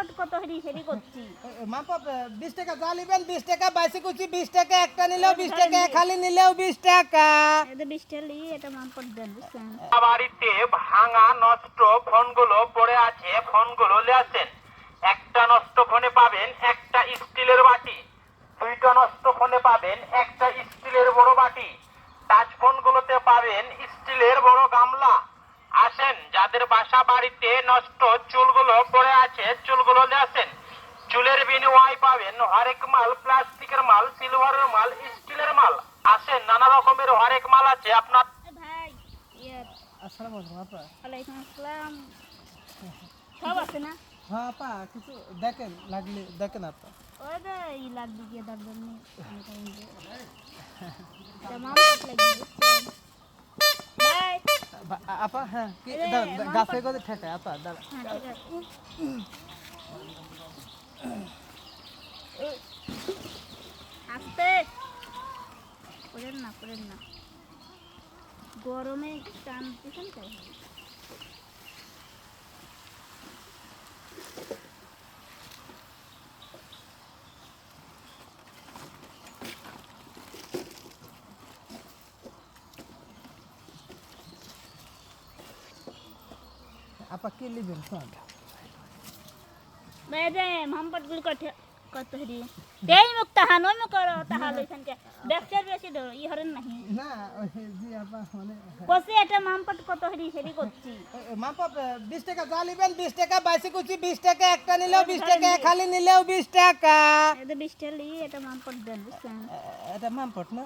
মামপট কত হেরি হেরি করছি? মাপা বিশ টাকা যা নিবেন বিশ টাকা বাইশে কুচি বিশ টাকা একটা নিলেও বিশ টাকা খালি নিলেও বিশ টাকা। এটা বিশটালি এটা মামপট দেন বুঝছেন? বাড়িতে ভাঙা নষ্ট ফোনগুলো পড়ে আছে ফোনগুলো লেছেন একটা নষ্ট ফোনে পাবেন একটা স্টিলের বাটি। দুইটা নষ্ট ফোনে পাবেন একটা স্টিলের বড় বাটি। টাচ ফোনগুলোতে পাবেন স্টিলের বড় গামলা। আসেন যাদের বাসা বাড়িতে নষ্ট চুলগুলো পড়ে আছে চুলগুলো লেছেন। চুলের বিনিময় পাবেন হরেক মাল প্লাস্টিকের মাল সিলভারের মাল স্টিলের মাল। আছে নানা রকমের হরেক মাল আছে। আপনার ভাই ইয়ে। আসসালামু আলাইকুম ওয়ালাইকুম আসসালাম। সব আছে না? হ্যাঁ আপা কিছু দেখেন লাগলে দেখেন আপা। ওই যে ই লাগবে গিয়ে লাগবে আপা হ্যাঁ গাছে গদে ঠেকা আপা দাঁড়া হ্যাঁ আস্তে। করেন না করেন না। গরমে টান পিছন তাই আপা কি লিবেন শোন বেদে মোহাম্মদ গুলি কত কত হেরি দেই মুখ তাহান ওই মুখ তাহা লইছেন কে বেশি ধরো ই হরেন নাহি। না জি আপা মানে কসি এটা মামপট কত হেরি হেরি করছি মাপা বিশ টাকা যা নিবেন বিশ টাকা বাইশে কুচি বিশ টাকা একটা নিলেও বিশ টাকা খালি নিলেও বিশ টাকা। এটা বিশটালি এটা মামপট দেন বুঝছেন? এটা মামপট না?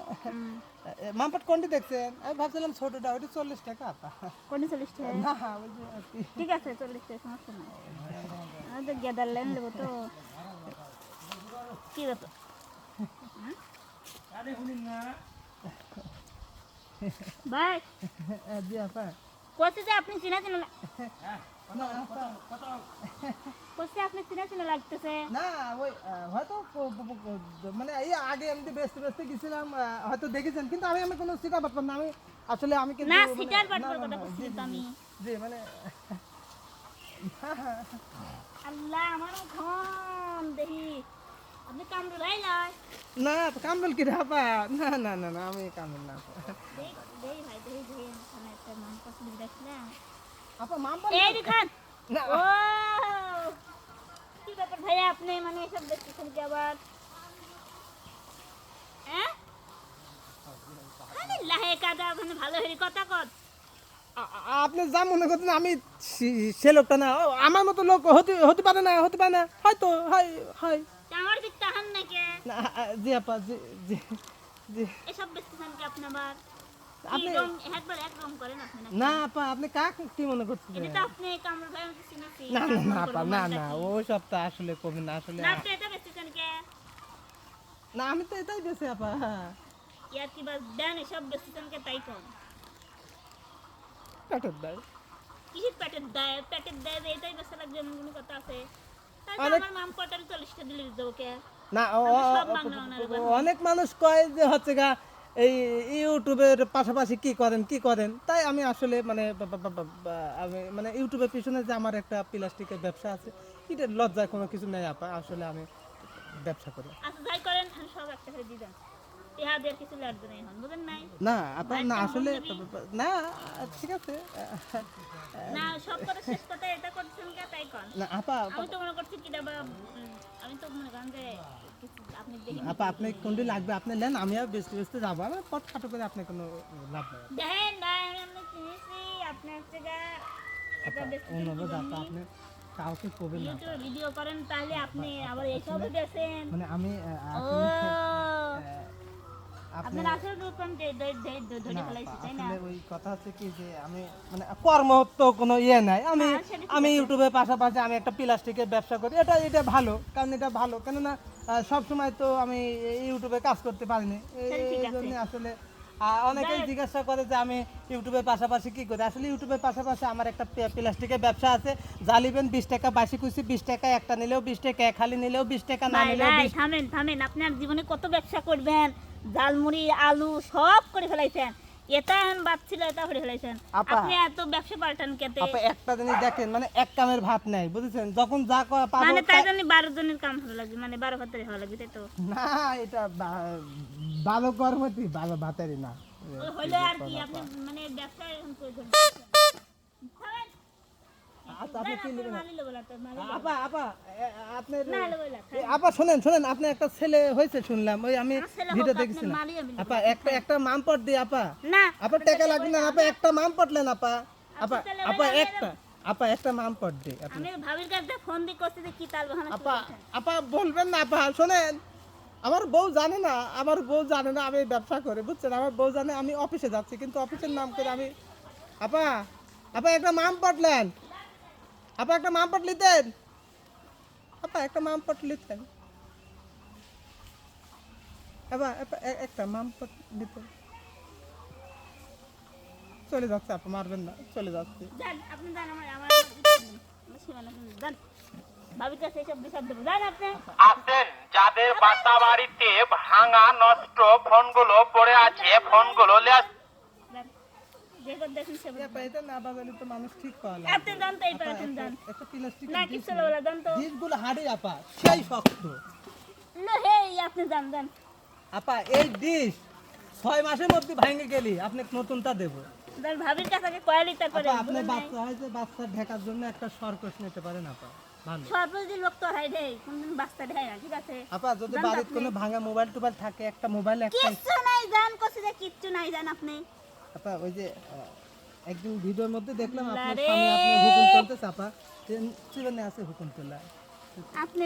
মামপট কোনটি দেখছেন? আমি ভাবছিলাম ছোটটা ওইটা চল্লিশ টাকা আপা। কোনটি চল্লিশ টাকা? না। ঠিক আছে চল্লিশ টাকা সমস্যা নাই। গেদার লাইন নেব তো। কি ব্যাপার? ভাই। জি আপা। কষে যে আপনি চিনা চিনা লা- না আপা কষে আপনি চিনা চিনা লাগতেছে? না ওই হয়তো প- প- প- মানে এই আগে এমনি ব্যস্ত ব্যস্ত গেছিলাম হয়তো দেখেছেন কিন্তু আমি আমি কোনো শিকার পারতাম না আমি আসলে আমি কিন্তু না মানে- সিটার না, কথা বলছি আমি। জি মানে আল্লাহ আমার ঘন দেখি না কামরুল কি রে না না না না আমি কামরুল না আপা। এই দেখান। না। ও কি ব্যাপার ভাইয়া আপনি মানে এসব দেখতেছেন কি আবার? হ্যাঁ? আরে লাহে কাদা মানে ভালো হেরি কথা আপনি যা মনে করছেন আমি সে- লোকটা না। আমার মতো লোক হতে হতে পারে না হতে পারে না। হয়তো হয় হয়। আমার দিক তাহান নাকি? না জি আপা জি জি জি। এসব দেখতেছেন কি আপনি আবার কি আপনি- একবার এক করেন আপনি না আপা আপনি কাক কি মনে করছেন এটা আপনি কামড় ভাই আমি চিনেছি না না না আপা না না কি? ওই সবটা আসলে কবি না আসলে না আপনি এটা বেচতেছেন কে? না আমি তো এটাই বেশি আপা ইয়ার কি বাস দেন এসব বেচতেছেন কে তাই কম পেটের দায়। কিসের পেটের দেয়? পেটের দেয় এটাই বেচা লাগবে এমন কোনো কথা আছে? তো অনেক- না মানুষ কয় যে হচ্ছে গা এই ইউটিউবের পাশাপাশি কি করেন কি করেন? তাই আমি আসলে মানে আমি মানে ইউটিউবের পিছনে যে আমার একটা প্লাস্টিকের ব্যবসা আছে এটা লজ্জায় কোনো কিছু নেই আপা আসলে আমি ব্যবসা করি। আচ্ছা যাই করেন সব একটা করে দিয়ে দেন কিছু লাগবে না এখন বুঝেন নাই? না আসলে না ঠিক আছে। না সব করে শেষ কথা এটা করছেন কে তাই কন? না আপা আমি তো মনে করছি কি দাবা আমি তো মনে করেন যে আপনি দেখি আপা আপনি কোনটি লাগবে আপনি নেন আমি আর বেশি বেশি যাব। আমি পট খাটো করে আপনি কোনো লাভ নেই। দেখেন ভাই আমি আপনি চিনেছি আপনার থেকে এটা বেচতেছেন অনুরোধ আপা আপনি কাউকে না ভিডিও করেন তাহলে আপনি আবার এইসব মানে আমি আহ, ও আসলে আহ, আপনি আপনার আসল রূপ ধরে ধরে ফেলাইছি তাই না? ওই কথা হচ্ছে কি যে আমি মানে কর্ম তো কোনো ইয়ে নাই। আমি না, সেটা ঠিক আমি ইউটিউবের পাশাপাশি আমি একটা প্লাস্টিকের ব্যবসা করি। এটা এটা ভালো কারণ এটা ভালো। কেননা সব সময় তো আমি ইউটিউবে কাজ করতে পারিনি। এই- সেটা ঠিক এই আছে। জন্য আসলে অনেকেই জিজ্ঞাসা করে যে আমি ইউটিউবের পাশাপাশি কি করি? আসলে ইউটিউবের পাশাপাশি আমার একটা প্লাস্টিকের ব্যবসা আছে। জালিবেন বিশ টাকা বাসি কুচি বিশ টাকা একটা নিলেও বিশ টাকা খালি নিলেও বিশ টাকা না নিলেও থামেন থামেন। আপনার জীবনে কত ব্যবসা করবেন? জালমুড়ি আলু সব করে ফেলাইছেন। এটা এখন বাদ ছিল এটা ফেলেছেন আপা। আপনি এত ব্যবসা পাল্টান কেতে? আপা একটা জিনিস দেখেন মানে এক কামের ভাত নাই বুঝেছেন? যখন যা কয় পাবো মানে তাই জন্য বারো জনের কাম ভালো লাগবে মানে বারো ভাতের ভালো লাগবে তাই তো? না এটা ভালো কর্মটি ভালো ভাতেরই না। হইল আর কি আপনি মানে ব্যবসা এখন করে আপনি কি নেবেন। আপা আপা এ- আপনার না, লবো না, এ, আপা শোনেন শোনেন আপনার একটা ছেলে হয়েছে শুনলাম ওই আমি ভিডিও দেখছিলাম। আপা একটা একটা মামপট আপা। আপা টাকা লাগবে না আপা একটা মামপট লেন আপা। আপা আপা একটা আপা একটা মামপট দিই আপনি। আমি ভাবির কাছে ফোন দিয়ে করছি যে কি তাল বাহানা আপা আপা বলবেন না আপা শোনেন। আমার বউ জানে না আমার বউ জানে না আমি ব্যবসা করি বুঝছেন? আমার বউ জানে আমি অফিসে যাচ্ছি কিন্তু অফিসের নাম করে আমি আপা আপা একটা মাম পটলেন আপা একটা মাম পট লিতেন আপা একটা মাম পট লিতেন আপা একটা মাম পট লিতেন চলে যাচ্ছে আপা মারবেন না চলে যাচ্ছে। যান আপনি যান আমার আমার যাদের বাসা বাড়িতে ভাঙা নষ্ট ফোনগুলো পড়ে আছে ফোনগুলো যেবার দেখুন না বাজালে তো মানুষ ঠিক পাওয়া আপনি যান তো এই আপনি একটা প্লাস্টিক না কিছু বলা যান তো? ডিশগুলো হাড়ে আপা সেই শক্ত। লো হে আপনি আপা এই ডিশ ছয় মাসের মধ্যে ভেঙে গেলি আপনি নতুনটা দেবো। ভাবির কাছে কোয়ালিটা করে আপা আপনি বাচ্চা বাচ্চা ঢেকার জন্য একটা সরকস নিতে পারেন আপা লোক তো হাই দেয় কোনদিন বাস্তা দেয় না ঠিক আছে। আপা যদি বাড়িতে কোনো ভাঙা মোবাইল টোবাইল থাকে একটা মোবাইল একটা কিচ্ছু নাই জান কছি যে কিচ্ছু নাই জান আপনি। আপা ওই যে একদিন ভিডিওর মধ্যে দেখলাম আপনার। স্বামী আপনার হুকুম চলতেছে আপা চিবনে আছে হুকুম তোলা আপনি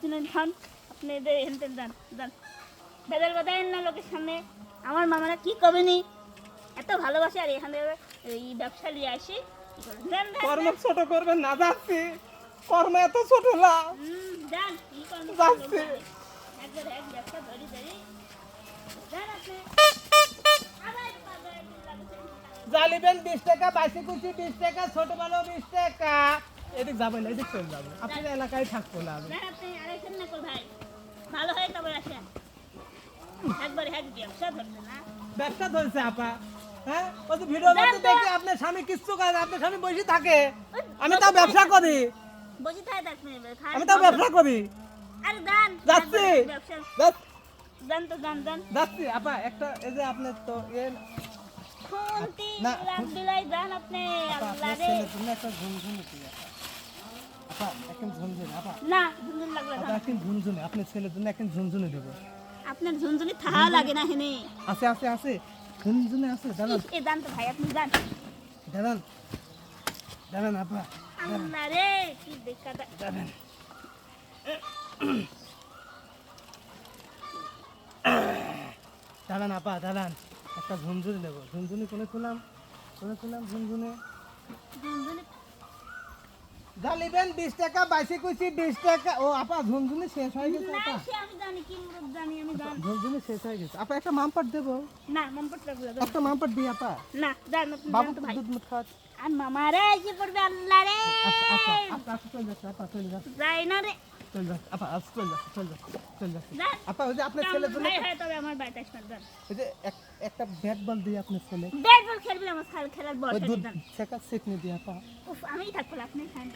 শুনেন খান আপনি হেনতেন যান যান বেদাল বাদাইন না লোকের সামনে আমার মামারা কি কবে নি এত ভালোবাসে আর এখানে এই ব্যবসা নিয়ে আসি কর্ম। ছোট করবেন না যাচ্ছি কর্ম এত ছোট না যান কি করবেন? যাচ্ছি। একবার এক ব্যবসা ধরি ধরি যান আপনি। বিশ টাকা বাইশে কুচি বিশ টাকা ছোট ভালো বিশ টাকা। এদিক যাবেন না এদিক চলে যাবেন। আপনার এলাকায় থাকব না আমি। ভালো হয় তবে আসেন একবার এক ব্যবসা ধরবে না। ব্যবসা ধরেছে আপা। হ্যাঁ? ওই যে ভিডিও মধ্যে তো। দেখি আপনার স্বামী কিচ্ছু করে না, আপনার স্বামী বসে থাকে। আমি তাও ব্যবসা করি। বসে থাকে দেখ আমি তাও ব্যবসা করি। আরে যান যাচ্ছি। যান তো যান যান। যাচ্ছি। আপা একটা এই যে আপনার তো না, আপনি একটা আপা এখন আপা। না ছেলের জন্য দেবো। আপনার থাহা লাগে না হেনে। আছে আছে আছে। ঝুনঝুনি আছে দাঁড়ান এ তো ভাই আপনি যান দাঁড়ান দাঁড়ান আপা আল্লাহ রে কি দাঁড়ান আপা দাঁড়ান একটা ঝুনঝুনি নেব ঝুনঝুনি কোনে খুলাম কোনে খুলাম ঝুনঝুনি জালিবেন বিশ টাকা বাইশে কুচি বিশ টাকা। ও আপা ঝুনঝুনি শেষ হয়ে গেছে আপা। আমি জানি কি মুরুদ জানি আমি জান। ঝুনঝুনি শেষ হয়ে গেছে। আপা একটা মামপট দেবো? না মনপট লাগল যান। একটা মামপট দিই আপা। না আপনি বাবু তো দুধ মুখ খাওয়াচ্ছে। আর মামা রে কি পড়বে আল্লাহ রে? আচ্ছা আচ্ছা চলে যাচ্ছে আপা চলে যাচ্ছে। যাই না রে। চলে আপা চলে চলে চলে আপা ওই যে আপনার ছেলের জন্য ভাই তবে আমার বাড়িতে আসবেন যান ওই যে একটা ব্যাট বল আপনার ছেলে। ব্যাট বল খেলবি আমার খেলার বল দুধ আপা। উফ আমিই থাকব আপনি খান